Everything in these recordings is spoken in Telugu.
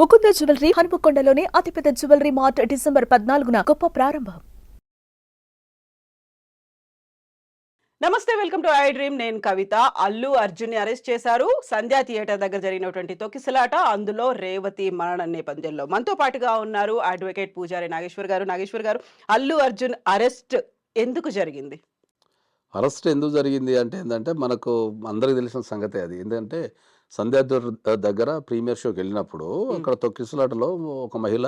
ముకుంద జ్యువెలరీ హనుమకొండలోని అతిపెద్ద జ్యువెలరీ మార్ట్ డిసెంబర్ పద్నాలుగున గొప్ప ప్రారంభం. నమస్తే వెల్కమ్ టు ఐ డ్రీమ్. నేను కవిత. అల్లు అర్జున్ని అరెస్ట్ చేశారు. సంధ్యా థియేటర్ దగ్గర జరిగినటువంటి తొక్కిసలాట అందులో రేవతి మరణ నేపథ్యంలో. మనతో పాటుగా ఉన్నారు అడ్వకేట్ పూజారి నాగేశ్వర్ గారు. నాగేశ్వర్ గారు అల్లు అర్జున్ అరెస్ట్ ఎందుకు జరిగింది? అరెస్ట్ ఎందుకు జరిగింది అంటే ఏంటంటే మనకు అందరికి తెలిసిన సంగతే అది. ఏంటంటే సంధ్యాదూర్ దగ్గర ప్రీమియర్ షోకి వెళ్ళినప్పుడు అక్కడ తొక్కిసలాటలో ఒక మహిళ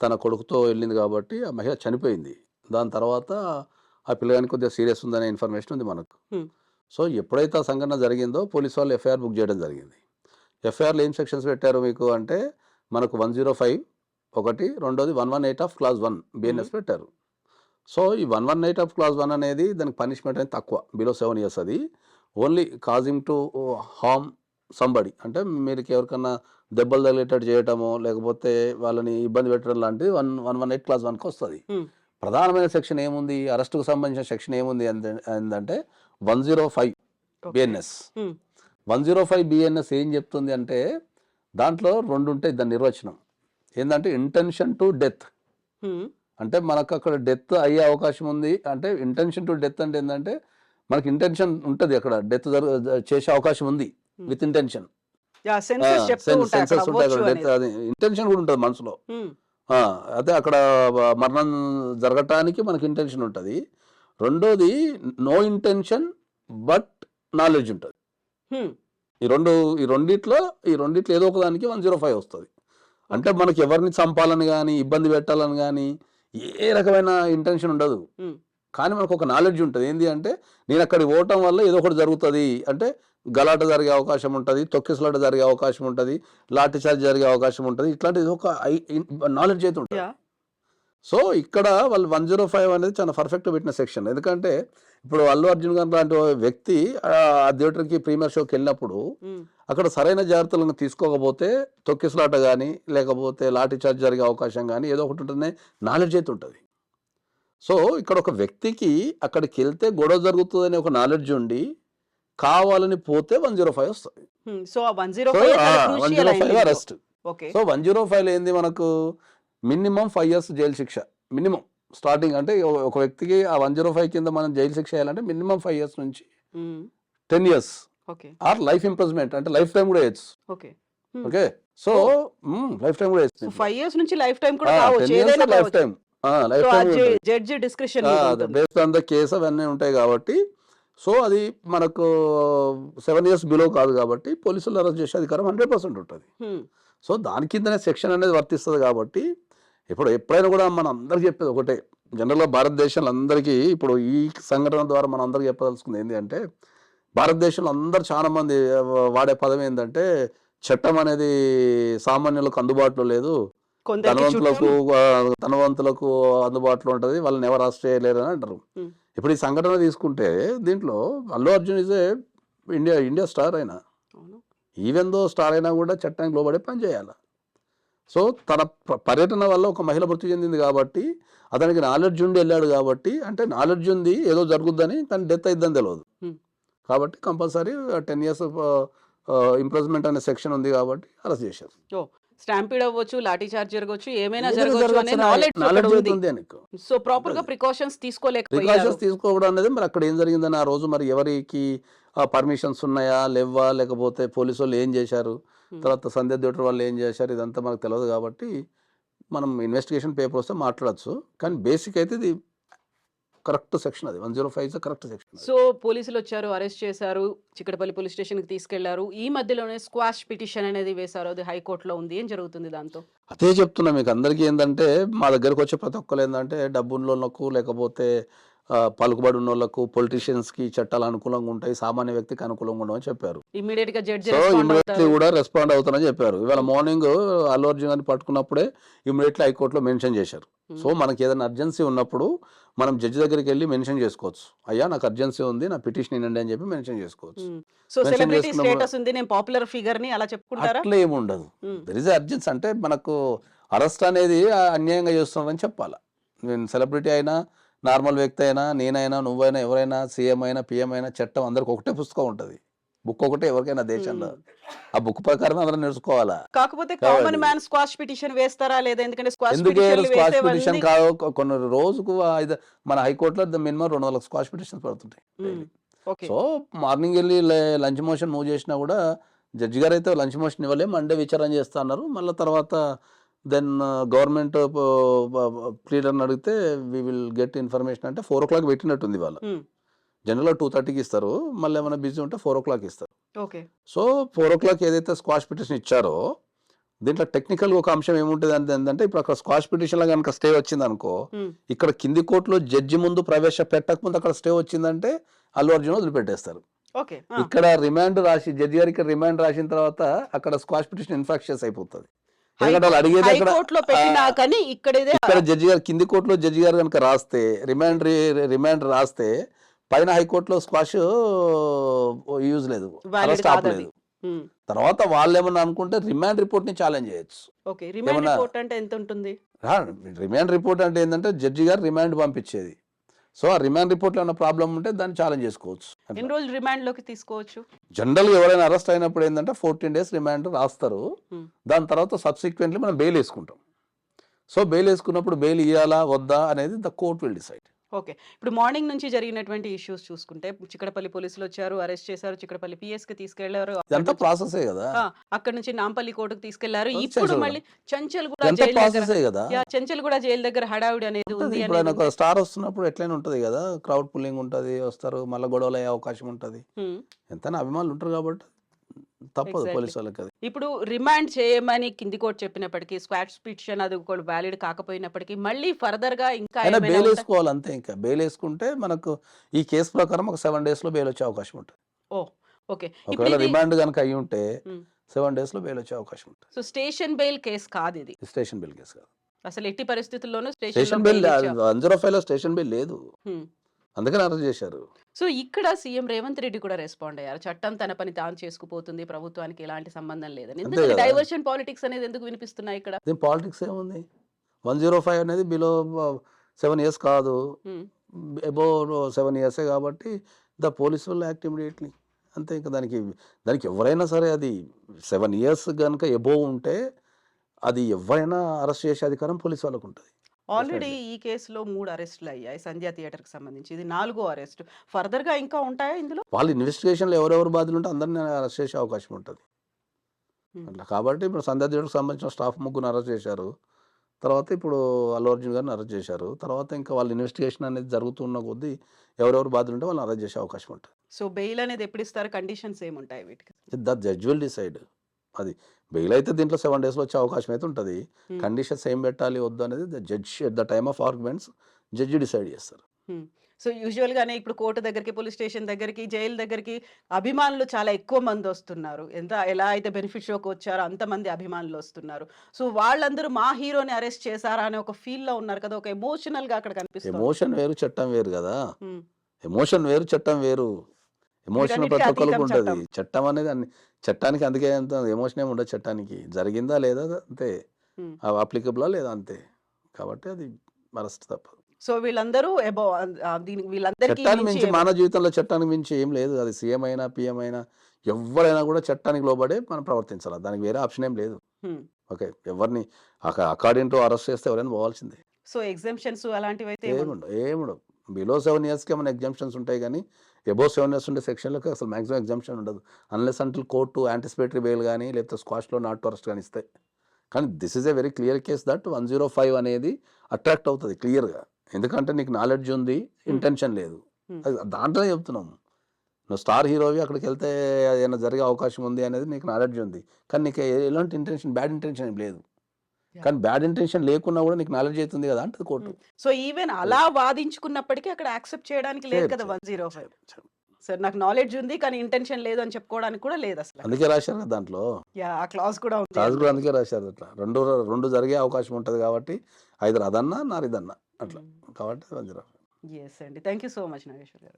తన కొడుకుతో వెళ్ళింది కాబట్టి ఆ మహిళ చనిపోయింది. దాని తర్వాత ఆ పిల్లగానికి కొద్దిగా సీరియస్ ఉందనే ఇన్ఫర్మేషన్ ఉంది మనకు. సో ఎప్పుడైతే ఆ సంఘటన జరిగిందో పోలీస్ వాళ్ళు ఎఫ్ఐఆర్ బుక్ చేయడం జరిగింది. ఎఫ్ఐఆర్లో ఏం సెక్షన్స్ పెట్టారు మీకు అంటే మనకు వన్ జీరో ఫైవ్ ఒకటి రెండోది one one eight of clause one BNS పెట్టారు. సో ఈ one one eight of clause one అనేది దానికి పనిష్మెంట్ అనేది తక్కువ బిలో సెవెన్ ఇయర్స్ అది. Only causing to harm somebody అంటే మీరు ఎవరికన్నా దెబ్బలు తగిలేటట్టు చేయటము లేకపోతే వాళ్ళని ఇబ్బంది పెట్టడం లాంటిది one one one eight clause వన్కి వస్తుంది. ప్రధానమైన సెక్షన్ ఏముంది? అరెస్టుకు సంబంధించిన సెక్షన్ ఏముంది ఏంటంటే one zero five BNS. One zero five BNS ఏం చెప్తుంది అంటే దాంట్లో రెండు ఉంటాయి దాని నిర్వచనం. ఏంటంటే ఇంటెన్షన్ టు డెత్. అంటే మనకు అక్కడ డెత్ అయ్యే అవకాశం ఉంది. అంటే ఇంటెన్షన్ టు డెత్ అంటే ఏంటంటే మనకి ఇంటెన్షన్ ఉంటుంది అక్కడ. డెత్ చేసే అవకాశం ఉంది. విత్ ఇంటెన్షన్ సెన్సెస్ ఉంటాయి ఇంటెన్షన్ కూడా ఉంటుంది మనసులో. ఆ, అదే అక్కడ మరణం జరగటానికి మనకి ఇంటెన్షన్ ఉంటుంది. రెండోది నో ఇంటెన్షన్ బట్ నాలెడ్జ్ ఉంటుంది. ఈ రెండు ఈ రెండిట్లో ఈ రెండిట్లో ఏదో ఒకదానికి వన్ జీరో ఫైవ్ వస్తుంది. అంటే మనకి ఎవరిని చంపాలని కానీ ఇబ్బంది పెట్టాలని కానీ ఏ రకమైన ఇంటెన్షన్ ఉండదు. Hmm. కానీ మనకు ఒక నాలెడ్జ్ ఉంటుంది. ఏంటి అంటే నేను అక్కడికి పోవటం వల్ల ఏదో ఒకటి జరుగుతుంది. అంటే గలాట జరిగే అవకాశం ఉంటుంది తొక్కిసలాట జరిగే అవకాశం ఉంటుంది లాఠీ చార్జ్ జరిగే అవకాశం ఉంటుంది. ఇట్లాంటిది ఒక నాలెడ్జ్ అయితే ఉంటుంది. సో ఇక్కడ వాళ్ళు వన్ జీరో ఫైవ్ అనేది చాలా పర్ఫెక్ట్ పెట్టిన సెక్షన్ ఎందుకంటే ఇప్పుడు అల్లు అర్జున్ గారు లాంటి వ్యక్తి ఆ థియేటర్కి ప్రీమియర్ షోకి వెళ్ళినప్పుడు హ్మ్. అక్కడ సరైన జాగ్రత్తలను తీసుకోకపోతే తొక్కిసలాట కానీ లేకపోతే లాఠీ చార్జ్ జరిగే అవకాశం కానీ ఏదో ఒకటి ఉంటుంది నాలెడ్జ్ అయితే ఉంటుంది. సో ఇక్కడ ఒక వ్యక్తికి అక్కడికి వెళ్తే గొడవ జరుగుతుందనే ఒక నాలెడ్జ్ ఉండి కావాలని పోతే వన్ జీరో ఫైవ్ వస్తుంది. So one zero five. Arrest okay. So one zero five ఏంది మనకు? మినిమం ఫైవ్ ఇయర్స్ జైలు శిక్ష. మినిమం. స్టార్టింగ్ అంటే ఒక- వ్యక్తికి ఆ వన్ జీరో ఫైవ్ కింద మనం జైలు శిక్ష వేయాలంటే మినిమం ఫైవ్ ఇయర్స్ నుంచి. Ten years. Okay. Or life imprisonment. అంటే లైఫ్ టైం కూడా వేయచ్చు okay. Okay. So life time కూడా వేయచ్చు ఫైవ్ ఇయర్స్ నుంచి లైఫ్ టైం కూడా life time judge description based on the case అవన్నీ ఉంటాయి కాబట్టి సో అది మనకు సెవెన్ ఇయర్స్ బిలో కాదు కాబట్టి పోలీసులు అరెస్ట్ చేసే అధికారం హండ్రెడ్ పర్సెంట్ ఉంటుంది. సో దాని కిందనే సెక్షన్ అనేది వర్తిస్తుంది కాబట్టి ఇప్పుడు ఎప్పుడైనా కూడా మనం అందరికి చెప్పేది ఒకటే. జనరల్గా భారతదేశంలో అందరికీ ఇప్పుడు ఈ సంఘటన ద్వారా మనం అందరికి చెప్పదలుచుకుంది ఏంటి అంటే భారతదేశంలో అందరు చాలా మంది వాడే పదం ఏంటంటే చట్టం అనేది సామాన్యులకు అందుబాటులో లేదు. ధనవంతులకు ధనవంతులకు అందుబాటులో ఉంటుంది వాళ్ళని ఎవరు అరెస్ట్ చేయలేరు అని అంటారు. ఇప్పుడు ఈ సంఘటన తీసుకుంటే దీంట్లో Allu Arjun is a India India star అయినా. ఈవెన్ దో స్టార్ అయినా కూడా చట్టానికి లోబడే పని చేయాలి సో తన పర్యటన వల్ల ఒక మహిళ మృతి చెందింది కాబట్టి అతనికి నాలెడ్జ్ ఉండి వెళ్ళాడు కాబట్టి అంటే నాలెడ్జ్ ఉంది ఏదో జరుగుద్దని కానీ డెత్ అయిద్దని తెలియదు. కాబట్టి కంపల్సరీ టెన్ ఇయర్స్ ఇంప్రూవ్మెంట్ అనే సెక్షన్ ఉంది కాబట్టి అరెస్ట్ చేశారు స్టాంపీడ్ అవ్వచ్చు లాఠీ చార్జ్ జరగవచ్చు ఏమైనా జరగవచ్చు సో ప్రాపర్గా ప్రికాషన్స్ తీసుకోలేకపోయారు. ప్రికాషన్స్ తీసుకోవడం అనేది మరి అక్కడ ఏం జరిగిందని ఆ రోజు మరి ఎవరికి పర్మిషన్స్ ఉన్నాయా లేవా లేకపోతే పోలీసు వాళ్ళు ఏం చేశారు. తర్వాత సంధ్య థియేటర్ వాళ్ళు ఏం చేశారు? ఇదంతా మనకు తెలియదు కాబట్టి మనం ఇన్వెస్టిగేషన్ పేపర్ వస్తే మాట్లాడచ్చు. కానీ బేసిక్ అయితే ఇది కరెక్ట్ సెక్షన్ అది. One zero five correct section so పోలీసులు వచ్చారు అరెస్ట్ చేశారు చిక్కడపల్లి పోలీస్ స్టేషన్కి తీసుకెళ్ళారు. ఈ మధ్యలోనే స్క్వాష్ పిటిషన్ అనేది వేశారు. అది హైకోర్టులో ఉంది ఏం జరుగుతుంది దాంతో. అదే చెప్తున్నా మీకు. అందరికీ ఏంటంటే మా దగ్గరకు వచ్చే ప్రతి ఒక్కరు ఏంటంటే డబ్బు ఉన్నోళ్ళకు లేకపోతే పలుకుబడి ఉన్న వాళ్ళకు పొలిటీషియన్స్కి చట్టాలు అనుకూలంగా ఉంటాయి సామాన్య వ్యక్తికి అనుకూలంగా ఉండవని చెప్పారు. ఇమీడియట్గా జడ్జి సో ఇమీడియట్లీ కూడా రెస్పాండ్ అవుతానని చెప్పారు. ఇవాళ మార్నింగ్ అల్లు అర్జున్ గారిని పట్టుకున్నప్పుడే ఇమీడియట్లీ హైకోర్టులో మెన్షన్ చేశారు. సో మనకి ఏదైనా అర్జెన్సీ ఉన్నప్పుడు మనం జడ్జి దగ్గరికి వెళ్ళి మెన్షన్ చేసుకోవచ్చు. అయ్యా నాకు అర్జెన్సీ ఉంది నా పిటిషన్ ఇనండి అని చెప్పి మెన్షన్ చేసుకోవచ్చు. సో సెలబ్రిటీ చేసుకున్నప్పుడు- స్టేటస్ ఉంది నేను పాపులర్ ఫిగర్ని అలా చెప్పుకుంటారా? అట్లా ఏమి ఉండదు. Hmm. దర్ ఇస్ అర్జెన్స్ అంటే మనకు అరెస్ట్ అనేది అన్యాయంగా చేస్తున్నారని చెప్పాలి. నేను సెలబ్రిటీ అయినా నార్మల్ వ్యక్తి అయినా నేనైనా నువ్వైనా ఎవరైనా సీఎం అయినా పిఎం అయినా చట్టం అందరికి ఒకటే పుస్తకం ఉంటుంది. బుక్ ఒకటే ఎవరికైనా దేశంలో. ఆ బుక్ ప్రకారం అందరం నేర్చుకోవాలా? కాకపోతే. కామన్ మ్యాన్ స్క్వాష్ పిటిషన్ వేస్తారా లేదా? ఎందుకంటే స్క్వాష్ పిటిషన్ కాదు. కొన్ని రోజుకు మన హైకోర్టులో మినిమం రెండు వందల స్క్వాష్ పిటిషన్స్ పడుతుంటాయి సో మార్నింగ్ వెళ్ళి లంచ్ మోషన్ మూవ్ చేసినా కూడా జడ్జి గారు అయితే లంచ్ మోషన్ ఇవ్వలే మండే విచారణ చేస్తా అన్నారు. మళ్ళీ తర్వాత దెన్ గవర్నమెంట్ ప్లీడర్ని అడిగితే వి విల్ గెట్ ఇన్ఫర్మేషన్ అంటే ఫోర్ ఓ క్లాక్ పెట్టినట్టుంది వాళ్ళ జనరల్గా టూ థర్టీకి ఇస్తారు. మళ్ళీ ఏమైనా బిజీ ఉంటే ఫోర్ ఓ క్లాక్ ఇస్తారు. Okay so four o'clock ఏదైతే స్క్వాష్ పిటిషన్ ఇచ్చారో దీంట్లో టెక్నికల్ ఒక అంశం ఏముంటుంది అంటే ఏంటంటే ఇప్పుడు అక్కడ స్క్వాష్ పిటిషన్లో కనుక స్టే వచ్చింది అనుకో ఇక్కడ కింది కోర్టులో జడ్జి ముందు ప్రవేశ పెట్టక ముందు అక్కడ స్టే వచ్చిందంటే అల్లు అర్జున్ వదిలిపెట్టేస్తారు. ఇక్కడ రిమాండ్ రాసి జడ్జి గారికి రిమాండ్ రాసిన తర్వాత అక్కడ స్క్వాష్ పిటిషన్ ఇన్ఫాక్షన్స్ అయిపోతుంది. ఎందుకంటే వాళ్ళు అడిగేది అక్కడ హైకోర్టులో పెట్టినా ఆ, కానీ ఇక్కడేదే ఇక్కడ జడ్జి గారు కింది కోర్టులో జడ్జి గారు కనుక రాస్తే రిమాండ్ రిమాండ్ రాస్తే పైన హైకోర్టులో స్క్వాష్ యూజ్ లేదు అది. ఆపలేదు. తర్వాత వాళ్ళు ఏమన్నా అనుకుంటే రిమాండ్ రిపోర్ట్ని ఛాలెంజ్ చేయొచ్చు. రిమాండ్ రిపోర్ట్ అంటే ఏంటంటే జడ్జి గారు రిమాండ్ పంపించేది. సో ఆ రిమాండ్ రిపోర్ట్లో ఏమైనా ప్రాబ్లం ఉంటే దాన్ని ఛాలెంజ్ చేసుకోవచ్చు. ఎన్ని రోజులు రిమాండ్లోకి తీసుకోవచ్చు? జనరల్గా ఎవరైనా అరెస్ట్ అయినప్పుడు ఏంటంటే ఫోర్టీన్ డేస్ రిమాండ్ రాస్తారు. Hmm. దాని తర్వాత సబ్సిక్వెంట్లీ మనం బెయిల్ వేసుకుంటాం. సో బెయిల్ వేసుకున్నప్పుడు బెయిల్ ఇవ్వాలా వద్దా అనేది the court will decide okay. ఇప్పుడు మార్నింగ్ నుంచి జరిగినటువంటి ఇష్యూస్ చూసుకుంటే చిక్కడపల్లి పోలీసులు వచ్చారు అరెస్ట్ చేశారు చిక్కడపల్లి పిఎస్కి తీసుకెళ్ళారు ప్రాసెసే కదా? అక్కడ నుంచి నాంపల్లి కోర్టుకు తీసుకెళ్ళారు. ఇప్పుడు మళ్ళీ చంచల్ కూడా జైలు దగ్గర చంచల్ కూడా జైలు దగ్గర హడావిడి అనేది. ఉంది స్టార్ వస్తున్నప్పుడు ఎట్లయినా ఉంటది కదా? క్రౌడ్ పుల్లింగ్ ఉంటది వస్తారు మళ్ళీ గొడవలు అయ్యే అవకాశం ఉంటది. ఎంతైనా అభిమానులు ఉంటారు కాబట్టి తప్పదు. పోలీసు వాళ్ళకి అది. ఇప్పుడు రిమాండ్ చేయమని కింది కోర్టు చెప్పినప్పటికీ స్క్వాట్ పిటిషన్ అది కూడా వ్యాలిడ్ కాకపోయినప్పటికీ మళ్ళీ ఫర్దర్గా ఇంకా బెయిల్? వేసుకోవాలి అంతే ఇంకా. బెయిల్ వేసుకుంటే మనకు ఈ కేసు ప్రకారం ఒక సెవెన్ డేస్లో బెయిల్ వచ్చే అవకాశం ఉంటుంది. Oh okay. ఇప్పుడు ఒకవేళ రిమాండ్ కనుక అయ్యి ఉంటే. సెవెన్ డేస్లో బెయిల్ వచ్చే అవకాశం ఉంటుంది. సో స్టేషన్ బెయిల్ కేసు కాదు ఇది. స్టేషన్ బిల్ కేసు కాదు. అసలు ఎట్టి పరిస్థితుల్లోనూ స్టేషన్ బెయిల్ వన్ జీరో ఫైవ్లో స్టేషన్ బిల్ లేదు. అందుకని అరెస్ట్ చేశారు. సో ఇక్కడ సీఎం రేవంత్ రెడ్డి కూడా రెస్పాండ్ అయ్యారు. చట్టం తన పని తాను చేసుకుపోతుంది ప్రభుత్వానికి ఎలాంటి సంబంధం లేదని. డైవర్షన్ పాలిటిక్స్ అనేది ఎందుకు వినిపిస్తున్నాయి ఇక్కడ? పాలిటిక్స్ ఏముంది? వన్ జీరో ఫైవ్ అనేది బిలో సెవెన్ ఇయర్స్ కాదు. అబో సెవెన్ ఇయర్సే కాబట్టి the police will act immediately. అంతే ఇంకా దానికి దానికి ఎవరైనా సరే అది సెవెన్ ఇయర్స్ కనుక ఎబో ఉంటే అది ఎవరైనా అరెస్ట్ చేసే అధికారం పోలీస్ వాళ్ళకు ఉంటుంది. ఆల్రెడీ ఈ కేసులో మూడు అరెస్టులు అయ్యాయి సంధ్యా థియేటర్కి సంబంధించి. ఇది నాలుగో అరెస్ట్. ఫర్దర్గా ఇంకా ఉంటాయా ఇందులో? వాళ్ళు ఇన్వెస్టిగేషన్లో ఎవరెవరు బాధ్యులు ఉంటే అందరినీ అరెస్ట్ చేసే అవకాశం ఉంటుంది. అట్లా కాబట్టి ఇప్పుడు సంధ్యా థియేటర్కి సంబంధించిన స్టాఫ్ ముగ్గురు అరెస్ట్ చేశారు. తర్వాత ఇప్పుడు అల్లు అర్జున్ గారిని అరెస్ట్ చేశారు. తర్వాత ఇంకా వాళ్ళ ఇన్వెస్టిగేషన్ అనేది జరుగుతున్న కొద్దీ ఎవరెవరు బాధ్యులు ఉంటే వాళ్ళని అరెస్ట్ చేసే అవకాశం ఉంటుంది. సో బెయిల్ అనేది ఎప్పుడు ఇస్తారు? కండిషన్స్ ఏముంటాయి వీటికి? The judge will decide. అది బెయిల్ అయితే దీంట్లో సెవెన్ డేస్లో వచ్చే అవకాశం అయితే ఉంటుంది. కండిషన్స్ ఏం పెట్టాలి వద్దు అనేది the judge at the time of arguments judge decide చేస్తారు. సో యూజువల్ గానే ఇప్పుడు కోర్టు దగ్గరికి పోలీస్ స్టేషన్ దగ్గరికి జైలు దగ్గరికి అభిమానులు చాలా ఎక్కువ మంది వస్తున్నారు. ఎంత ఎలా అయితే బెనిఫిట్ షోకి వచ్చారో అంతమంది అభిమానులు వస్తున్నారు. సో వాళ్ళందరూ మా హీరోని అరెస్ట్ చేశారా అనే ఒక ఫీల్లో ఉన్నారు కదా ఒక ఎమోషనల్గా అక్కడ కనిపిస్తుంది. ఎమోషన్ వేరు చట్టం వేరు కదా. ఎమోషన్ వేరు చట్టం వేరు. ఎమోషన్ ప్రతి ఒక్కరికి ఉంటుంది. చట్టం. అనేది అన్ని చట్టానికి అందుకే అంత ఎమోషన్ ఏమి ఉండదు చట్టానికి. జరిగిందా లేదా అంతే. అప్లికబులా లేదా అంతే. కాబట్టి అది అరెస్ట్ తప్పదు. సో వీళ్ళందరూ అబౌ దీనికి వీళ్ళందరికీ చట్టానికి మించి మానవ జీవితంలో చట్టానికి మించి ఏం లేదు. అది సీఎం అయినా పిఎం అయినా ఎవరైనా కూడా చట్టానికి లోబడే మనం ప్రవర్తించాలి? దానికి వేరే ఆప్షన్ ఏం లేదు. ఓకే ఎవరిని అకార్డింగ్ టు అరెస్ట్ చేస్తే ఎవరైనా పోవాల్సిందే. సో ఎగ్జామ్షన్స్ అలాంటివి అయితే ఏముండవు ఏముండవు. బిలో సెవెన్ ఇయర్స్కి ఏమైనా ఎగ్జామ్షన్స్ ఉంటాయి కానీ ఎబో సెవెన్ ఇయర్స్ ఉండే సెక్షన్లకు అసలు మాక్సిమం ఎగ్జామ్షన్ ఉండదు. Unless until court anticipatory bail కానీ లేకపోతే స్క్వాష్లో నాట్ అరెస్ట్ కానీ ఇస్తాయి. కానీ this is a very clear case that one zero five అనేది అట్రాక్ట్ అవుతుంది క్లియర్గా ఎందుకంటే నీకు నాలెడ్జ్ ఉంది ఇంటెన్షన్ లేదు. Hmm. అది దాంట్లోనే చెప్తున్నాం నువ్వు స్టార్ హీరోవి అక్కడికి వెళ్తే ఏదైనా జరిగే అవకాశం ఉంది అనేది నీకు నాలెడ్జ్ ఉంది. కానీ నీకు ఎలాంటి ఇంటెన్షన్ బ్యాడ్ ఇంటెన్షన్ ఏం లేదు. కానీ బ్యాడ్ ఇంటెన్షన్ లేకున్నా కూడా నీకు నాలెడ్జ్ అవుతుంది కదా అంటే కోర్టు. సో ఈవెన్ అలా వాదించుకున్నప్పటికీ అక్కడ యాక్సెప్ట్ చేయడానికి లేదు కదా వన్ జీరో ఫైవ్. సార్ నాకు నాలెడ్జ్ ఉంది కానీ ఇంటెన్షన్ లేదు అని చెప్పుకోవడానికి కూడా లేదు అసలు. అందుకే రాశారు దాంట్లో? యా ఆ క్లాస్ కూడా ఉంది. రాజు కూడా అందుకే రాశారు అట్లా. రెండు రెండు జరిగే అవకాశం ఉంటుంది కాబట్టి ఐదు అదన్నా నారిదన్నా అట్లా. కాబట్టి వన్ జీరో ఎస్ అండి. Thank you so much Nageshwar గారు.